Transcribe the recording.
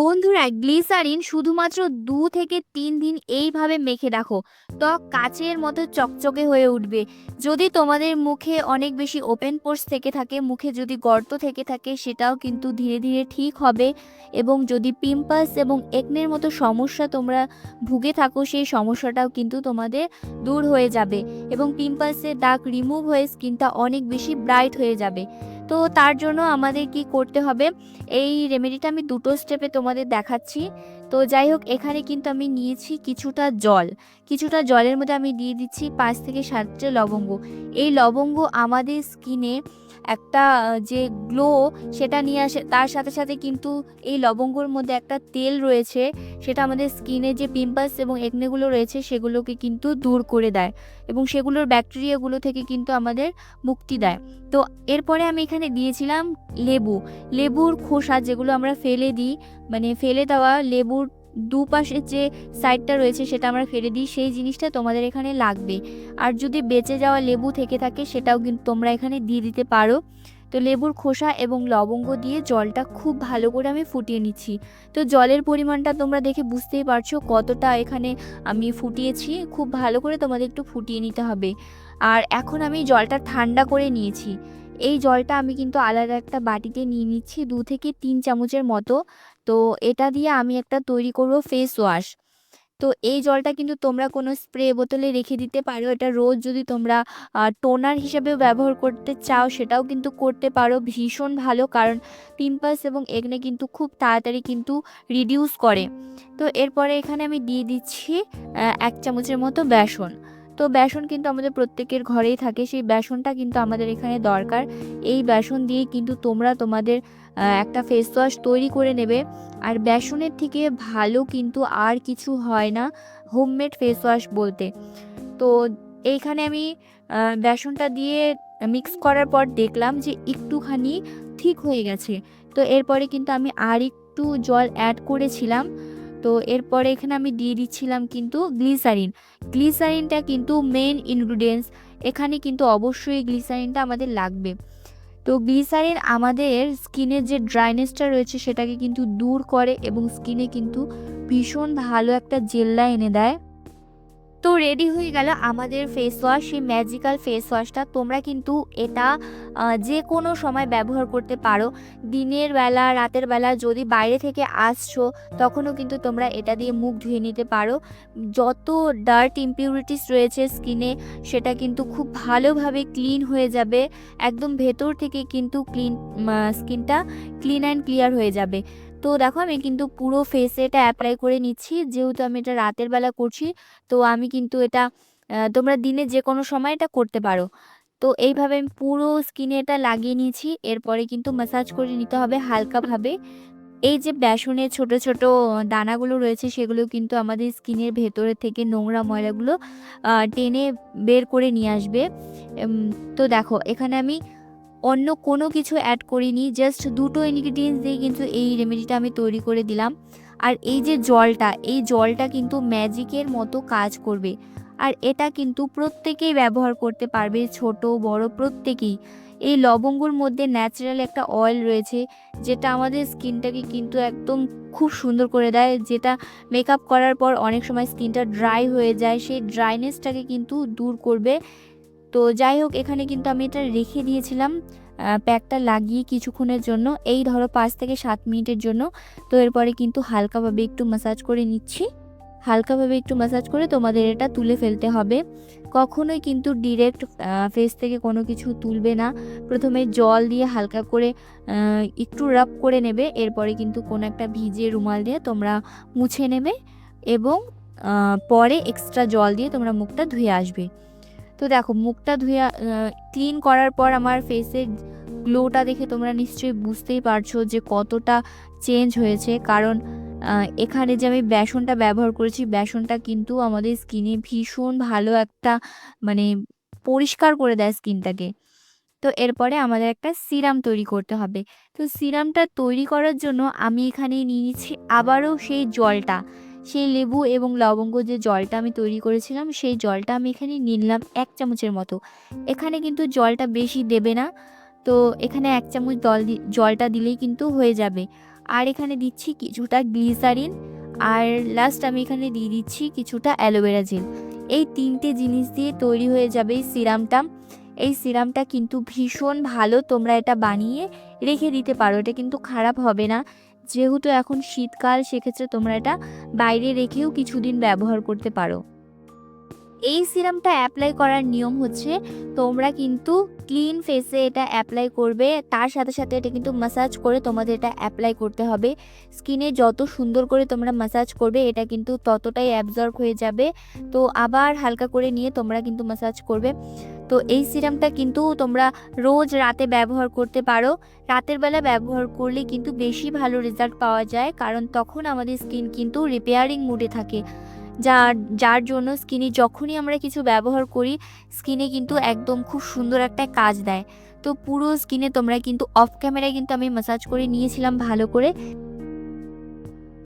বন্ধুরা, গ্লিসারিন শুধুমাত্র দু থেকে তিন দিন এইভাবে মেখে রাখো। ত্বক কাচের মতো চকচকে হয়ে উঠবে। যদি তোমাদের মুখে অনেক বেশি ওপেন পোর্স থেকে থাকে, মুখে যদি গর্ত থেকে থাকে, সেটাও কিন্তু ধীরে ধীরে ঠিক হবে এবং যদি পিম্পলস এবং একনের মতো সমস্যা তোমরা ভুগে থাকো, সেই সমস্যাটাও কিন্তু তোমাদের দূর হয়ে যাবে এবং পিম্পলসের দাগ রিমুভ হয়ে স্কিনটা অনেক বেশি ব্রাইট হয়ে যাবে। তো তার জন্য আমাদের কি করতে হবে? এই রেমেডিটা আমি দুটো স্টেপে তোমাদের দেখাচ্ছি। তো যাই হোক এখানে কিন্তু আমি নিয়েছি কিছুটা জল। কিছুটা জলের মধ্যে আমি দিয়ে দিচ্ছি পাঁচ থেকে সাতটা লবঙ্গ। এই লবঙ্গ আমাদের স্কিনে একটা যে গ্লো সেটা নিয়ে আসে, তার সাথে সাথে কিন্তু এই লবঙ্গর মধ্যে একটা তেল রয়েছে, সেটা আমাদের স্কিনে যে পিম্পলস এবং একনেগুলো রয়েছে, সেগুলোকে কিন্তু দূর করে দেয় এবং সেগুলোর ব্যাকটেরিয়াগুলো থেকে কিন্তু আমাদের মুক্তি দেয়। তো এরপরে আমি এখানে দিয়েছিলাম লেবু। লেবুর খোসা যেগুলো আমরা ফেলে দিই মানে ফেলে দেওয়া লেবুর দুপাশের যে সাইডটা রয়েছে সেটা আমরা ফেলে দিই, সেই জিনিসটা তোমাদের এখানে লাগবে। আর যদি বেঁচে যাওয়া লেবু থেকে থাকে সেটাও কিন্তু তোমরা এখানে দিয়ে দিতে পারো। তো লেবুর খোসা এবং লবঙ্গ দিয়ে জলটা খুব ভালো করে আমি ফুটিয়ে নিচ্ছি। তো জলের পরিমাণটা তোমরা দেখে বুঝতেই পারছ কতটা এখানে আমি ফুটিয়েছি, খুব ভালো করে তোমাদের একটু ফুটিয়ে নিতে হবে। আর এখন আমি জলটা ঠান্ডা করে নিয়েছি। এই জলটা আমি কিন্তু আলাদা একটা বাটিতে নিয়ে নিচ্ছি দু থেকে তিন চামচের মতো। তো এটা দিয়ে আমি একটা তৈরি করব ফেস ওয়াশ তো এই জলটা কিন্তু তোমরা কোনো স্প্রে বোতলে রেখে দিতে পারো। এটা রোজ যদি তোমরা টোনার হিসেবেও ব্যবহার করতে চাও, সেটাও কিন্তু করতে পারো। ভীষণ ভালো, কারণ পিম্পলস এবং এগনে কিন্তু খুব তাড়াতাড়ি কিন্তু রিডিউস করে। তো এরপরে এখানে আমি দিয়ে দিচ্ছি এক চামচের মতো বেসন। তো বেসন কিন্তু আমাদের প্রত্যেকের ঘরেই থাকে, সেই বেসনটা কিন্তু আমাদের এখানে দরকার। এই বেসন দিয়ে কিন্তু তোমরা তোমাদের একটা ফেস ওয়াশ তৈরি করে নেবে। আর বেসনের থেকে ভালো কিন্তু আর কিছু হয় না হোমমেড ফেস ওয়াশ বলতে। তো এইখানে আমি বেসনটা দিয়ে মিক্স করার পর দেখলাম যে একটুখানি ঠিক হয়ে গেছে। তো এরপরে কিন্তু আমি আর একটু জল অ্যাড করেছিলাম। তো এরপরে এখানে আমি দিয়ে দিচ্ছিলাম কিন্তু গ্লিসারিন গ্লিসারিনটা কিন্তু মেন ইনগ্রিডিয়েন্টস এখানে কিন্তু অবশ্যই গ্লিসারিনটা আমাদের লাগবে। তো গ্লিসারিন আমাদের স্কিনের যে ড্রাইনেসটা রয়েছে সেটাকে কিন্তু দূর করে এবং স্কিনে কিন্তু ভীষণ ভালো একটা জেল্লা এনে দেয়। তো রেডি হয়ে গেল আমাদের ফেস ওয়াশ সেই ম্যাজিক্যাল ফেস ওয়াশটা তোমরা কিন্তু এটা যে কোনো সময় ব্যবহার করতে পারো। দিনের বেলা, রাতের বেলা যদি বাইরে থেকে আসছো, তখনও কিন্তু তোমরা এটা দিয়ে মুখ ধুয়ে নিতে পারো। যত ডার্ট ইম্পিউরিটিস রয়েছে স্কিনে সেটা কিন্তু খুব ভালোভাবে ক্লিন হয়ে যাবে। একদম ভেতর থেকে কিন্তু ক্লিন স্কিনটা ক্লিন অ্যান্ড ক্লিয়ার হয়ে যাবে। তো দেখো আমি কিন্তু পুরো ফেসে এটা অ্যাপ্লাই করে নিচ্ছি। যেহেতু আমি এটা রাতের বেলা করছি, তো আমি কিন্তু এটা তোমরা দিনে যে কোনো সময় এটা করতে পারো। তো এইভাবে আমি পুরো স্কিনে এটা লাগিয়ে নিয়েছি। এরপরে কিন্তু ম্যাসাজ করে নিতে হবে হালকাভাবে। এই যে বেসনের ছোট ছোট দানাগুলো রয়েছে, সেগুলো কিন্তু আমাদের স্কিনের ভেতরে থেকে নোংরা ময়লাগুলো টেনে বের করে নিয়ে আসবে। তো দেখো, এখানে আমি অন্য কোনো কিছু অ্যাড করিনি জাস্ট দুটো ইনগ্রিডিয়েন্টস দিয়ে কিন্তু এই রেমেডিটা আমি তৈরি করে দিলাম। আর এই যে জলটা, এই জলটা কিন্তু ম্যাজিকের মতো কাজ করবে। আর এটা কিন্তু প্রত্যেকেই ব্যবহার করতে পারবে, ছোট, বড়, প্রত্যেকেই। এই লবঙ্গর মধ্যে ন্যাচারাল একটা অয়েল রয়েছে, যেটা আমাদের স্কিনটাকে কিন্তু একদম খুব সুন্দর করে দেয়। যেটা মেকআপ করার পর অনেক সময় স্কিনটা ড্রাই হয়ে যায়, সেই ড্রাইনেসটাকে কিন্তু দূর করবে। তো যাই হোক, এখানে কিন্তু আমি এটা রেখে দিয়েছিলাম প্যাকটা লাগিয়ে কিছুক্ষণের জন্য, এই ধরো পাঁচ থেকে সাত মিনিটের জন্য। তো এরপরে কিন্তু হালকাভাবে একটু ম্যাসাজ করে নিচ্ছি। হালকাভাবে একটু ম্যাসাজ করে তোমাদের এটা তুলে ফেলতে হবে। কখনোই কিন্তু ডিরেক্ট ফেস থেকে কোনো কিছু তুলবে না। প্রথমে জল দিয়ে হালকা করে একটু রাব করে নেবে, এরপরে কিন্তু কোনো একটা ভিজে রুমাল দিয়ে তোমরা মুছে নেবে এবং পরে এক্সট্রা জল দিয়ে তোমরা মুখটা ধুয়ে আসবে। তো দেখো মুখটা ধুয়ে ক্লিন করার পর আমার ফেসের গ্লোটা দেখে তোমরা নিশ্চয়ই বুঝতেই পারছ যে কতটা চেঞ্জ হয়েছে। কারণ এখানে যে আমি বেসনটা ব্যবহার করেছি, বেসনটা কিন্তু আমাদের স্কিনে ভীষণ ভালো একটা মানে পরিষ্কার করে দেয় স্কিনটাকে তো এরপরে আমাদের একটা সিরাম তৈরি করতে হবে। তো সিরামটা তৈরি করার জন্য আমি এখানে নিয়ে নিচ্ছি আবারও সেই জলটা। সেই লেবু এবং লবঙ্গ যে জলটা আমি তৈরি করেছিলাম, সেই জলটা আমি এখানে নিলাম এক চামচের মতো। এখানে কিন্তু জলটা বেশি দেবে না, তো এখানে এক চামচ জল দি- জলটা দিলেই কিন্তু হয়ে যাবে। আর এখানে দিচ্ছি কিছুটা গ্লিসারিন, আর লাস্ট আমি এখানে দিয়ে দিচ্ছি কিছুটা অ্যালোভেরা জেল। এই তিনটে জিনিস দিয়ে তৈরি হয়ে যাবে এই সিরামটা। এই সিরামটা কিন্তু ভীষণ ভালো, তোমরা এটা বানিয়ে রেখে দিতে পারো, এটা কিন্তু খারাপ হবে না। যেহেতু এখন শীতকাল সেক্ষেত্রে তোমরা এটা বাইরে রেখেও কিছুদিন ব্যবহার করতে পারো। এই সিরামটা অ্যাপ্লাই করার নিয়ম হচ্ছে তোমরা কিন্তু ক্লিন ফেসে এটা অ্যাপ্লাই করবে, তার সাথে সাথে এটা কিন্তু মাসাজ করে তোমাদের এটা অ্যাপ্লাই করতে হবে। স্কিনে যত সুন্দর করে তোমরা মাসাজ করবে, এটা কিন্তু ততটাই অ্যাবজর্ব হয়ে যাবে। তো আবার হালকা করে নিয়ে তোমরা কিন্তু মাসাজ করবে। তো এই সিরামটা কিন্তু তোমরা রোজ রাতে ব্যবহার করতে পারো। রাতের বেলা ব্যবহার করলে কিন্তু বেশি ভালো রেজাল্ট পাওয়া যায়, কারণ তখন আমাদের স্কিন কিন্তু রিপেয়ারিং মুডে থাকে। যার যার জন্য স্কিনে যখনই আমরা কিছু ব্যবহার করি স্কিনে কিন্তু একদম খুব সুন্দর একটা কাজ দেয়। তো পুরো স্কিনে তোমরা কিন্তু অফ ক্যামেরায় কিন্তু আমি মাসাজ করে নিয়েছিলাম ভালো করে।